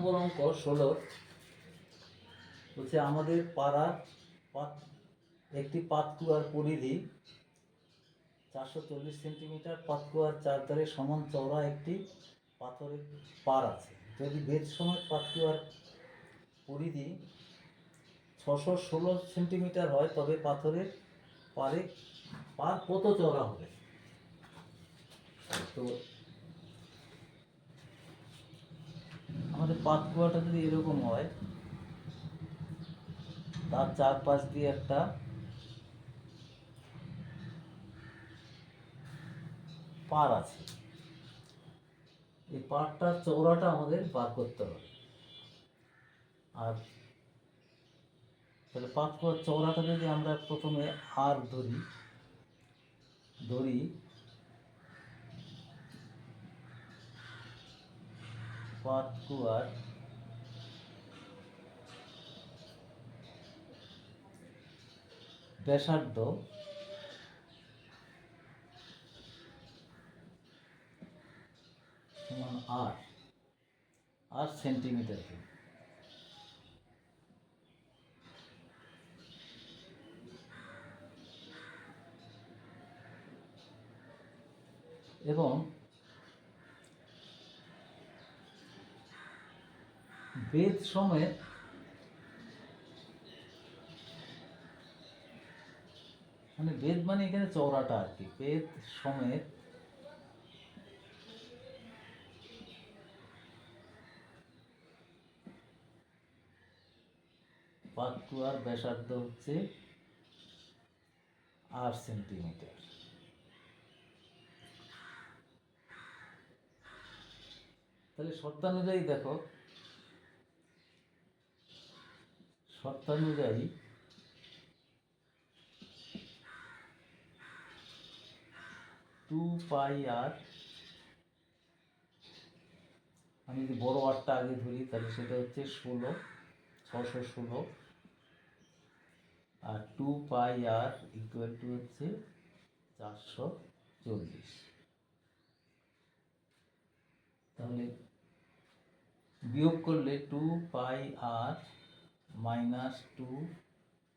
নম্বর অঙ্ক ষোলো হচ্ছে আমাদের পাত, একটি পাতকুয়ার পরিধি, চারশো চল্লিশ সেন্টিমিটার পাতকুয়ার চারধারে সমান চওড়া একটি পাথরের পার আছে। যদি বেদ সময় পাতকুয়ার পরিধি ছশো ষোলো সেন্টিমিটার হয়, তবে পাথরের পারে পার কত চওড়া হবে? তো আমাদের পাতকুয়াটা যদি এরকম হয়, তার চারপাশ দিয়ে একটা পার আছে। এই পাড়টার চওড়াটা আমাদের বার করতে হবে। আর তাহলে পাতকুয়ার চওড়াটা যদি আমরা প্রথমে আর ধরি ধরি পাতকুয়ার ব্যাসার্ধ সমান আট আট সেন্টিমিটার। এবং বেদ সমেত মানে বেদ মানে এখানে চওড়াটা আর কি। বেদ সমেত পাতকুয়ার ব্যাসার্ধ হচ্ছে আট সেন্টিমিটার। তাহলে শর্তানুযায়ী দেখো। শর্তানুযায়ী টু পাই আর আমি যদি বড় আটটা আগে ধরি, তাহলে সেটা হচ্ছে ষোলো, ছশো ষোলো। আর two pi R equal to হচ্ছে চারশো চল্লিশ। তাহলে বিয়োগ করলে two pi R minus two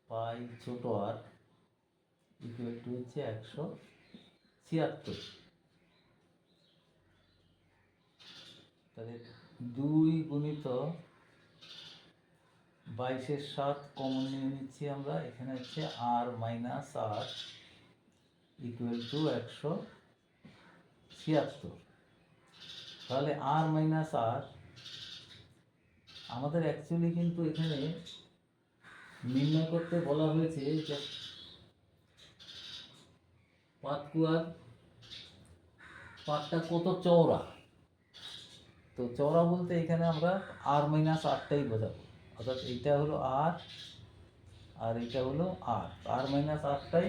pi ছোট আর ইকুয়াল টু হচ্ছে একশো ছিয়াত্তর। তাহলে দুই গুণিত বাইশের সাত কমন নিয়ে নিচ্ছি আমরা। এখানে হচ্ছে R minus R equal to একশো ছিয়াত্তর। তাহলে আর মাইনাস আর আমাদের অ্যাকচুয়ালি কিন্তু এখানে নির্ণয় করতে বলা হয়েছে যে পাতকুয়ার পাতটা কত চওড়া? তো চওড়া বলতে এখানে আমরা আর মাইনাস আটটাই বোঝাবো। অর্থাৎ এইটা হলো আর আর এটা হলো আর আর মাইনাস আটটাই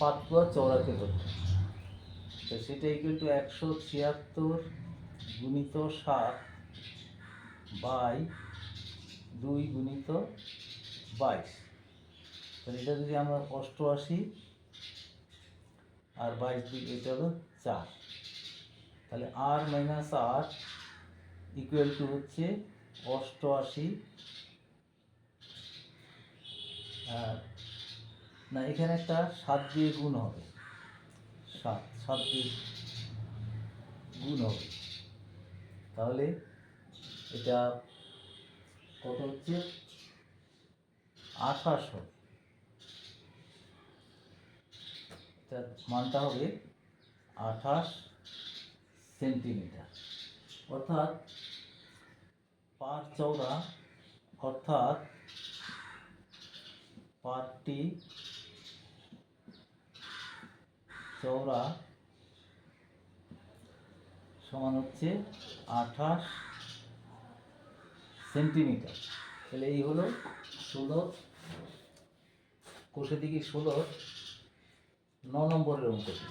পাতকুয়া চওড়াতে হলো তো সেটা ইকুয়াল টু একশো ছিয়াত্তর গুণিত সাত বাই দুই গুণিত বাইশ। তাহলে এটা যদি আমরা অষ্টআশি আর বাইশ দুই, এটা হলো চার। তাহলে R minus R equal to হচ্ছে অষ্টআশি। আর না, এখানে একটা সাত দিয়ে গুণ হবে। সাত সাত দিয়ে গুণ হবে। তাহলে এটা কত হচ্ছে? আঠাশ। এটার মানটা হবে আঠাশ সেন্টিমিটার। অর্থাৎ পার চওড়া, অর্থাৎ পারটি চওড়া সমান হচ্ছে আঠাশ সেন্টিমিটার। তাহলে এই হলো ষোলো। কোষে দিকে ষোলোর ন নম্বরের অঙ্কটি